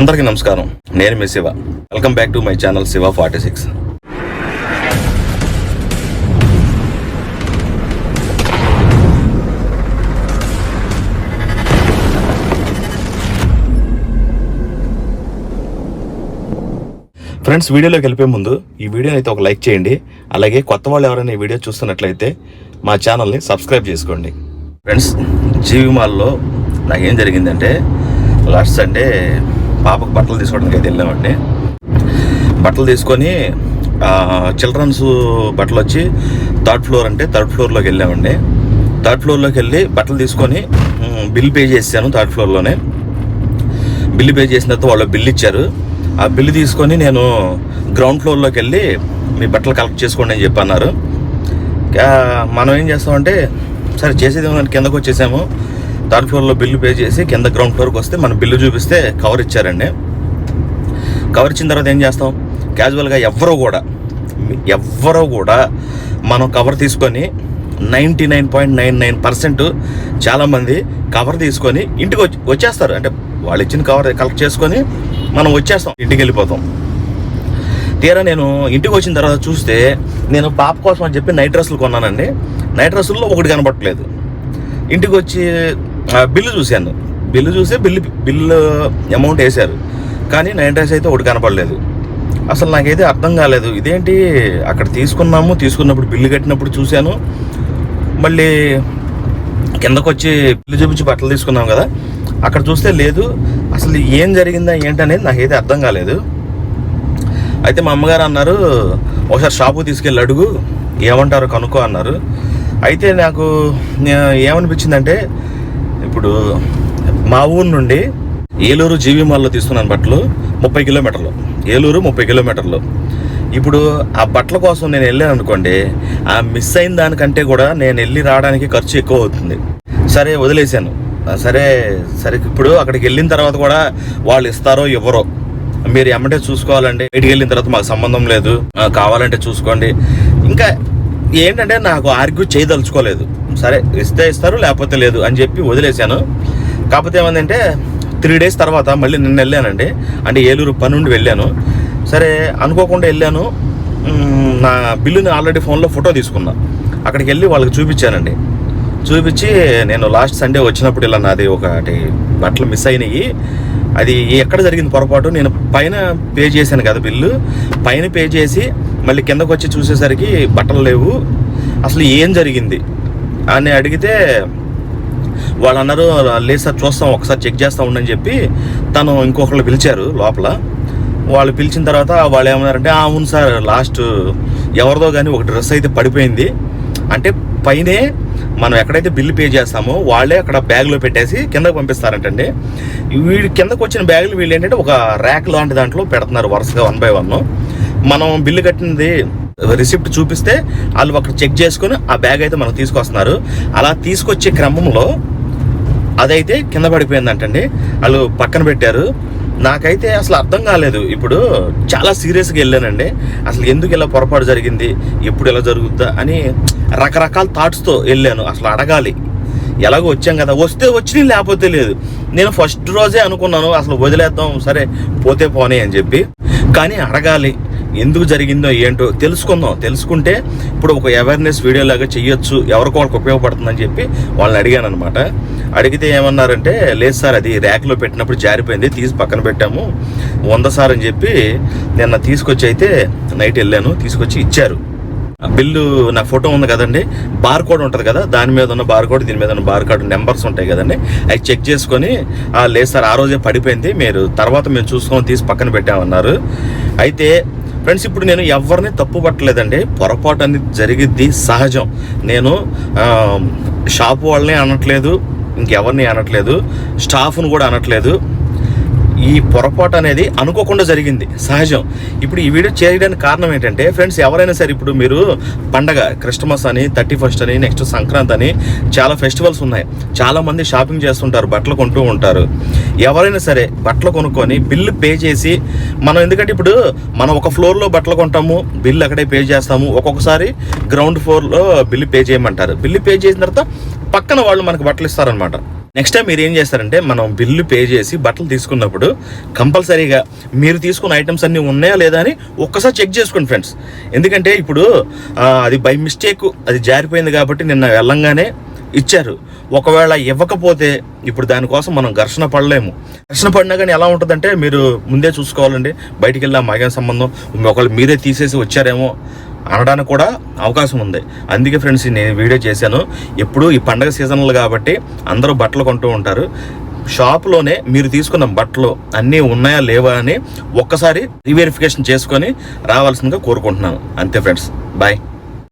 అందరికీ నమస్కారం. నేను మీ Shiva. Welcome back to my channel Shiva forty six friends వీడియోలోకి వెళ్ళిపోయే ముందు ఈ వీడియోని అయితే ఒక లైక్ చేయండి. అలాగే కొత్త వాళ్ళు ఎవరైనా ఈ వీడియో చూస్తున్నట్లయితే మా ఛానల్ని సబ్స్క్రైబ్ చేసుకోండి. ఫ్రెండ్స్ జీవి మాల్లో నాకేం జరిగిందంటే లాస్ట్ సండే పాపకు బట్టలు తీసుకోవడానికి అయితే వెళ్ళామండి. బట్టలు తీసుకొని చిల్డ్రన్స్ బట్టలు వచ్చి థర్డ్ ఫ్లోర్ అంటే థర్డ్ ఫ్లోర్లోకి వెళ్ళామండి. థర్డ్ ఫ్లోర్లోకి వెళ్ళి బట్టలు తీసుకొని బిల్ పే చేశాను థర్డ్ ఫ్లోర్లోనే. బిల్లు పే చేసిన తర్వాత వాళ్ళు బిల్ ఇచ్చారు. ఆ బిల్లు తీసుకొని నేను గ్రౌండ్ ఫ్లోర్లోకి వెళ్ళి మీ బట్టలు కలెక్ట్ చేసుకోండి అని చెప్పి అన్నారు. మనం ఏం చేస్తామంటే సరే చేసేది మనం కిందకు వచ్చేసాము. థర్డ్ ఫ్లోర్లో బిల్లు పే చేసి కింద గ్రౌండ్ ఫ్లోర్కి వస్తే మన బిల్లు చూపిస్తే కవర్ ఇచ్చారండి. కవర్ ఇచ్చిన తర్వాత ఏం చేస్తాం? క్యాజువల్గా ఎవ్వరూ కూడా ఎవ్వరూ కూడా మనం కవర్ తీసుకొని ninety nine point nine nine percent చాలామంది కవర్ తీసుకొని ఇంటికి వచ్చి వచ్చేస్తారు. అంటే వాళ్ళు ఇచ్చిన కవర్ కలెక్ట్ చేసుకొని మనం వచ్చేస్తాం ఇంటికి వెళ్ళిపోతాం. తీరా నేను ఇంటికి వచ్చిన తర్వాత చూస్తే నేను పాప కోసం అని చెప్పి నైట్ డ్రెస్సులు కొన్నానండి. నైట్ డ్రెస్సుల్లో ఒకటి కనబట్టలేదు ఇంటికి వచ్చి బిల్లు చూశాను. బిల్లు చూసి బిల్లు బిల్లు అమౌంట్ వేశారు. కానీ నైన్ డ్రెస్ అయితే ఒకటి కనపడలేదు. అసలు నాకైతే అర్థం కాలేదు. ఇదేంటి? అక్కడ తీసుకున్నాము తీసుకున్నప్పుడు బిల్లు కట్టినప్పుడు చూశాను. మళ్ళీ కిందకు వచ్చి బిల్లు చూపించి బట్టలు తీసుకున్నాం కదా. అక్కడ చూస్తే లేదు. అసలు ఏం జరిగిందా ఏంటనేది నాకైతే అర్థం కాలేదు. అయితే మా అమ్మగారు అన్నారు ఒకసారి షాపు తీసుకెళ్ళి అడుగు. ఏమంటారో కనుక్కో అన్నారు. అయితే నాకు ఏమనిపించిందంటే ఇప్పుడు మా ఊరు నుండి ఏలూరు జీవి మాల్లో తీసుకున్నాను బట్టలు ముప్పై కిలోమీటర్లు. ఏలూరు ముప్పై కిలోమీటర్లు. ఇప్పుడు ఆ బట్టల కోసం నేను వెళ్ళాను అనుకోండి ఆ మిస్ అయిన దానికంటే కూడా నేను వెళ్ళి రావడానికి ఖర్చు ఎక్కువ అవుతుంది. సరే వదిలేశాను. సరే సరే ఇప్పుడు అక్కడికి వెళ్ళిన తర్వాత కూడా వాళ్ళు ఇస్తారో ఇవ్వరో మీరు ఎమ్మటే చూసుకోవాలండి. బయటికి వెళ్ళిన తర్వాత మాకు సంబంధం లేదు. కావాలంటే చూసుకోండి. ఇంకా ఏంటంటే నాకు ఆర్గ్యూ చేయదలుచుకోలేదు. సరే ఇస్తే ఇస్తారు లేకపోతే లేదు అని చెప్పి వదిలేశాను. కాకపోతే ఏమందంటే త్రీ డేస్ తర్వాత మళ్ళీ నిన్న వెళ్ళానండి. అంటే ఏలూరు పని నుండి వెళ్ళాను. సరే అనుకోకుండా వెళ్ళాను. నా బిల్లుని ఆల్రెడీ ఫోన్లో ఫోటో తీసుకున్నా. అక్కడికి వెళ్ళి వాళ్ళకి చూపించానండి. చూపించి నేను లాస్ట్ సండే వచ్చినప్పుడు ఇలా నాది ఒకటి బట్టలు మిస్ అయినాయి. అది ఎక్కడ జరిగింది పొరపాటు నేను పైన పే చేశాను కదా బిల్లు. పైన పే చేసి మళ్ళీ కిందకు వచ్చి చూసేసరికి బట్టలు లేవు. అసలు ఏం జరిగింది? అని అడిగితే వాళ్ళు అన్నారు లేదు సార్ చూస్తాం ఒకసారి చెక్ చేస్తా ఉండని చెప్పి తను ఇంకొకళ్ళు పిలిచారు లోపల. వాళ్ళు పిలిచిన తర్వాత వాళ్ళు ఏమన్నారంటే అవును సార్ లాస్ట్ ఎవరిదో కానీ ఒక డ్రెస్ అయితే పడిపోయింది. అంటే పైనే మనం ఎక్కడైతే బిల్లు పే చేస్తామో వాళ్ళే అక్కడ బ్యాగ్లో పెట్టేసి కిందకు పంపిస్తారంటండి. వీడి కిందకు వచ్చిన బ్యాగులు వీళ్ళు ఏంటంటే ఒక ర్యాక్ లాంటి దాంట్లో పెడుతున్నారు వరుసగా వన్ బై వన్. మనం బిల్లు కట్టినది రిసిప్ట్ చూపిస్తే వాళ్ళు అక్కడ చెక్ చేసుకుని ఆ బ్యాగ్ అయితే మనకు తీసుకొస్తున్నారు. అలా తీసుకొచ్చే క్రమంలో అదైతే కింద పడిపోయిందంటండి. వాళ్ళు పక్కన పెట్టారు. నాకైతే అసలు అర్థం కాలేదు. ఇప్పుడు చాలా సీరియస్గా వెళ్ళానండి. అసలు ఎందుకు ఇలా పొరపాటు జరిగింది? ఎప్పుడు ఇలా జరుగుద్దా అని రకరకాల థాట్స్తో వెళ్ళాను. అసలు అడగాలి. ఎలాగో వచ్చాం కదా. వస్తే వచ్చి లేకపోతే లేదు. నేను ఫస్ట్ రోజే అనుకున్నాను అసలు వదిలేద్దాం సరే పోతే పోనీ అని చెప్పి. కానీ అడగాలి. ఎందుకు జరిగిందో ఏంటో తెలుసుకుందాం. తెలుసుకుంటే ఇప్పుడు ఒక అవేర్నెస్ వీడియో లాగా చెయ్యొచ్చు. ఎవరికో వాళ్ళకి ఉపయోగపడుతుందని చెప్పి వాళ్ళని అడిగాను అనమాట అడిగితే ఏమన్నారంటే లేదు సార్ అది ర్యాక్లో పెట్టినప్పుడు జారిపోయింది తీసి పక్కన పెట్టాము. వంద సార్ అని చెప్పి నిన్న తీసుకొచ్చి అయితే నైట్ వెళ్ళాను. తీసుకొచ్చి ఇచ్చారు. ఆ బిల్లు నా ఫోటో ఉంది కదండి బార్ కోడ్ ఉంటుంది కదా దాని మీద ఉన్న బార్ కోడ్ దీని మీద ఉన్న బార్ కోడ్ నెంబర్స్ ఉంటాయి కదండి అవి చెక్ చేసుకొని లేదు సార్ ఆ రోజే పడిపోయింది మీరు తర్వాత మేము చూసుకొని తీసి పక్కన పెట్టామన్నారు. అయితే ఫ్రెండ్స్ ఇప్పుడు నేను ఎవరిని తప్పు పట్టలేదండి పొరపాటు అనేది జరిగిద్ది సహజం. నేను షాపు షాప్ వాళ్ళని అనట్లేదు ఇంకెవరిని అనట్లేదు స్టాఫ్ను కూడా అనట్లేదు. ఈ పొరపాటు అనేది అనుకోకుండా జరిగింది. సహజం. ఇప్పుడు ఈ వీడియో చేయడానికి కారణం ఏంటంటే ఫ్రెండ్స్ ఎవరైనా సరే ఇప్పుడు మీరు పండగ క్రిస్టమస్ అని థర్టీ ఫస్ట్ అని నెక్స్ట్ సంక్రాంతి అని చాలా ఫెస్టివల్స్ ఉన్నాయి. చాలామంది షాపింగ్ చేస్తుంటారు బట్టలు కొంటూ ఉంటారు. ఎవరైనా సరే బట్టలు కొనుక్కొని బిల్లు పే చేసి మనం ఎందుకంటే ఇప్పుడు మనం ఒక ఫ్లోర్లో బట్టలు కొంటాము బిల్లు అక్కడే పే చేస్తాము ఒక్కొక్కసారి గ్రౌండ్ ఫ్లోర్లో బిల్లు పే చేయమంటారు. బిల్లు పే చేసిన తర్వాత పక్కన వాళ్ళు మనకు బట్టలు ఇస్తారనమాట నెక్స్ట్ టైం మీరు ఏం చేస్తారంటే మనం బిల్లు పే చేసి బట్టలు తీసుకున్నప్పుడు కంపల్సరీగా మీరు తీసుకున్న ఐటమ్స్ అన్నీ ఉన్నాయా లేదా అని ఒక్కసారి చెక్ చేసుకోండి ఫ్రెండ్స్ ఎందుకంటే ఇప్పుడు అది బై మిస్టేక్ అది జారిపోయింది కాబట్టి నిన్న వెళ్ళంగానే ఇచ్చారు. ఒకవేళ ఇవ్వకపోతే ఇప్పుడు దానికోసం మనం ఘర్షణ పడలేము. ఘర్షణ పడినా కానీ ఎలా ఉంటుందంటే మీరు ముందే చూసుకోవాలండి. బయటికి వెళ్ళా మాగే సంబంధం ఒకవేళ మీరే తీసేసి వచ్చారేమో అనడానికి కూడా అవకాశం ఉంది. అందుకే ఫ్రెండ్స్ నేను వీడియో చేశాను. ఎప్పుడు ఈ పండగ సీజన్లు కాబట్టి అందరూ బట్టలు కొంటూ ఉంటారు. షాప్లోనే మీరు తీసుకున్న బట్టలు అన్నీ ఉన్నాయా లేవా అని ఒక్కసారి రీవెరిఫికేషన్ చేసుకొని రావాల్సిందిగా కోరుకుంటున్నాను. అంతే ఫ్రెండ్స్. బాయ్.